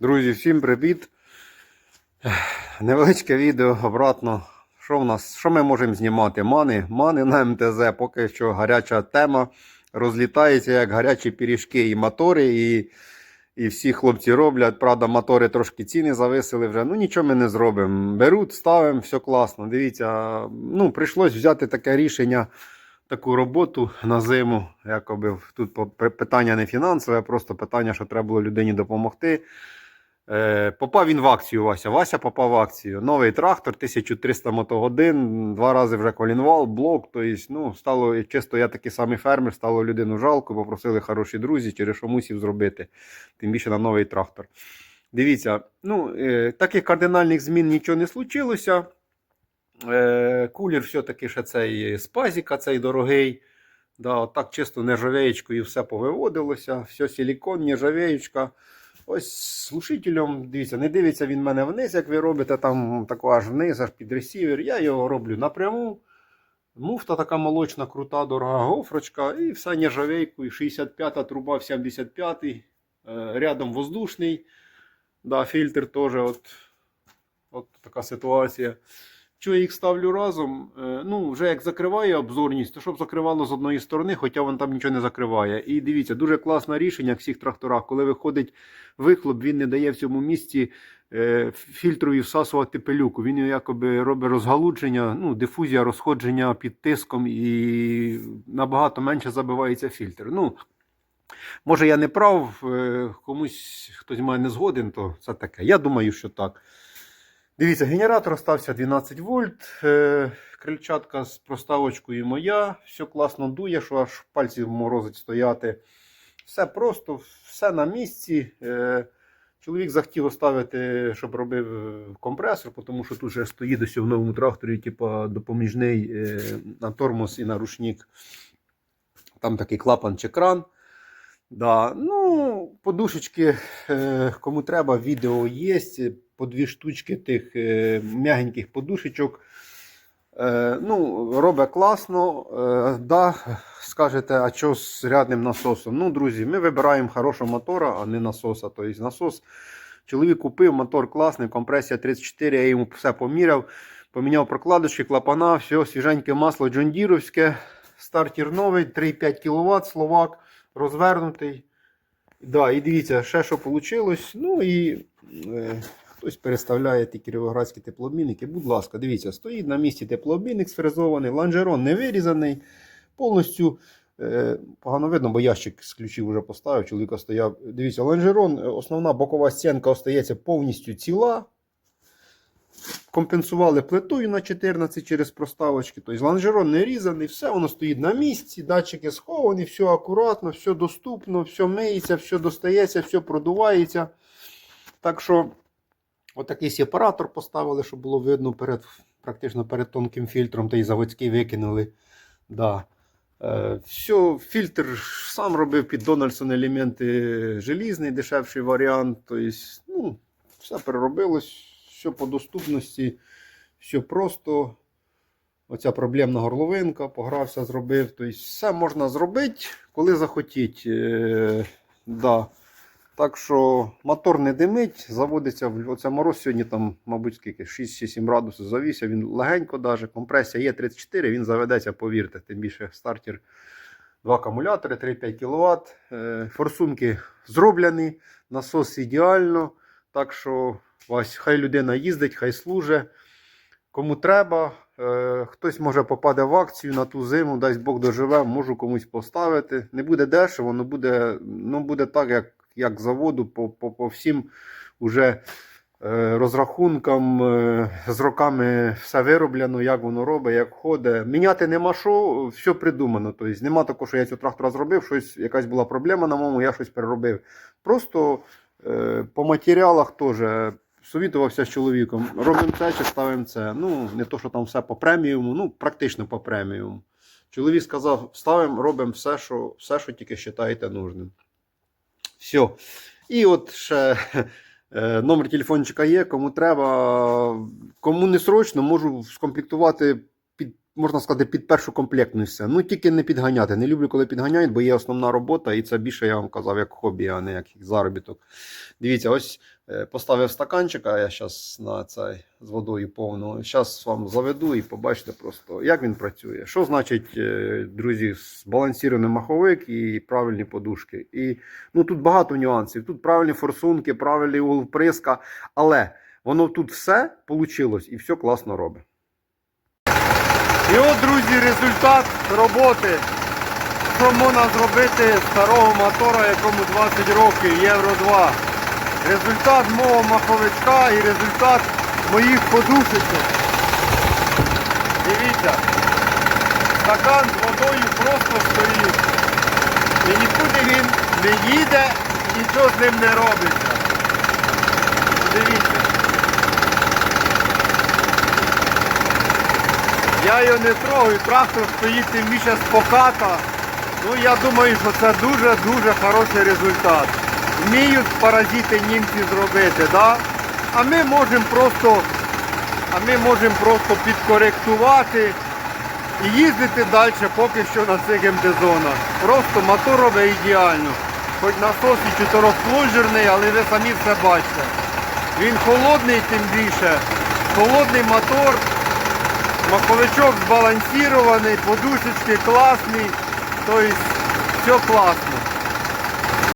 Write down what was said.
Друзі, всім привіт! Невеличке відео обратно. Що в нас? Що ми можемо знімати? Мани, мани на МТЗ. Поки що гаряча тема розлітається як гарячі пиріжки і мотори, і, і всі хлопці роблять. Правда, мотори трошки ціни зависили вже. Ну нічого ми не зробимо. Беруть, ставимо, все класно. Дивіться, ну прийшлось взяти таке рішення. Таку роботу на зиму, якоби тут питання не фінансове, а просто питання, що треба було людині допомогти. Е, попав він в акцію Вася. Вася попав в акцію. Новий трактор, 1300 мотогодин, два рази вже колінвал, блок. Тобто, ну, стало чисто, я такий самий фермер, стало людину жалко, попросили хороші друзі, через що мусів зробити, тим більше на новий трактор. Дивіться, ну, е, таких кардинальних змін нічого не случилося. Е, кулір все-таки ще цей з пазіка, цей дорогий. Да, так чисто нержавеєчкою все повиводилося, все силікон, нержавеєчка. Ось слушителем, дивіться, не дивиться він мене вниз, як ви робите, там тако аж вниз, аж під ресівер. Я його роблю напряму. Муфта така молочна, крута, дорога гофрочка, і все нержавейкою. 65-та труба 75-й. Е, рядом воздушний. Да, фільтр теж. От, от така ситуація. Що я їх ставлю разом? Е, Ну, вже як закриває обзорність, то щоб закривало з одної сторони, хоча він там нічого не закриває. І дивіться, дуже класне рішення в всіх тракторах. Коли виходить вихлоп, він не дає в цьому місці е, фільтрові всасувати пилюку. Він якоби робить розгалудження, ну, дифузія, розходження під тиском і набагато менше забивається фільтр. Ну, може, я не прав, е, комусь хтось має не згоден, то це таке. Я думаю, що так. Дивіться, генератор остався 12 вольт. Е, крильчатка з проставочкою моя. Все класно дує, що аж пальці морозить стояти. Все просто, все на місці. Е, чоловік захотів оставити, щоб робив е, компресор, тому що тут же стоїть ось в новому тракторі, типу, допоміжний на тормоз і на рушник. Там такий клапан чи кран. Да. Ну, подушечки, кому треба, відео є. По дві штучки тих е, м'ягеньких подушечок. Е, ну, робить класно. Е, да, скажете, а що з рядним насосом? Ну, друзі, ми вибираємо хорошого мотора, а не насоса. Тобто насос. Чоловік купив, мотор класний, компресія 34, я йому все поміряв. Поміняв прокладочки, клапана, все, свіженьке масло джондіровське. Стартер новий, 3,5 кВт, словак, розвернутий. Да, і дивіться, ще що вийшло. Ну і хтось переставляє ті кіровоградські теплообмінники. Будь ласка, дивіться, стоїть на місці теплообмінник сфрезований, лонжерон не вирізаний. Повністю е, погано видно, бо ящик з ключів вже поставив, чоловіка стояв. Дивіться, лонжерон, е, основна бокова стінка остається повністю ціла. Компенсували плитою на 14 через проставочки. Тобто лонжерон не різаний, все воно стоїть на місці, датчики сховані, все акуратно, все доступно, все миється, все достається, все продувається. Так що, отакий сепаратор поставили, щоб було видно перед, практично перед тонким фільтром, та й заводський викинули. Да. Е, все, фільтр сам робив під Дональдсон елементи желізний, дешевший варіант. Тобто, ну, все переробилось, все по доступності, все просто. Оця проблемна горловинка, погрався, зробив. Тобто, все можна зробити, коли захотіть. Е, да. Так що мотор не димить, заводиться оце мороз сьогодні, там, мабуть, скільки 6-7 градусів завівся, він легенько даже. Компресія є 34, він заведеться, повірте. Тим більше стартер, два акумулятори, 3,5 кВт. Е, форсунки зроблені, насос ідеально. Так що ось, хай людина їздить, хай служить. Кому треба, е, хтось може попаде в акцію на ту зиму, дасть Бог доживе, можу комусь поставити. Не буде дешево, але буде, ну, буде так, як, як заводу, по, по, по всім уже е, розрахункам, е, з роками все вироблено, як воно робить, як ходить. Міняти нема що, все придумано. Тобто нема такого, що я цього трактора зробив, щось, якась була проблема на моєму, я щось переробив. Просто е, по матеріалах теж совітувався з чоловіком. Робимо це чи ставимо це. Ну, не то, що там все по преміуму, ну, практично по преміуму. Чоловік сказав, ставимо, робимо все, що, все, що тільки вважаєте нужним. Все. І от ще е, номер телефончика є, кому треба. Кому не срочно, можу скомплектувати можна сказати, під першу комплектність. Ну, тільки не підганяти. Не люблю, коли підганяють, бо є основна робота, і це більше я вам казав, як хобі, а не як заробіток. Дивіться, ось Поставив стаканчик, а я зараз на цей з водою повну. Зараз вам заведу і побачите просто, як він працює. Що значить, е, друзі, збалансований маховик і правильні подушки. І ну, тут багато нюансів. Тут правильні форсунки, правильний угол вприска, але воно тут все вийшло і все класно робить. І от, друзі, результат роботи. Що можна зробити старого мотора, якому 20 років, Євро 2. Результат мого маховичка і результат моїх подушечок. Дивіться, стакан з водою просто стоїть. І нікуди він не їде, нічого з ним не робиться. Дивіться. Я його не трогаю, трактор стоїть тим більше споката. Ну я думаю, що це дуже-дуже хороший результат. Вміють паразити німці зробити, да? а ми можемо просто, а просто підкоректувати і їздити далі поки що на цих МТ-зонах. Просто мотор робить ідеально. Хоч насос і чотирьохплунжерний, але ви самі все бачите. Він холодний тим більше. Холодний мотор. Маховичок збалансований, подушечки класні, тобто все класно.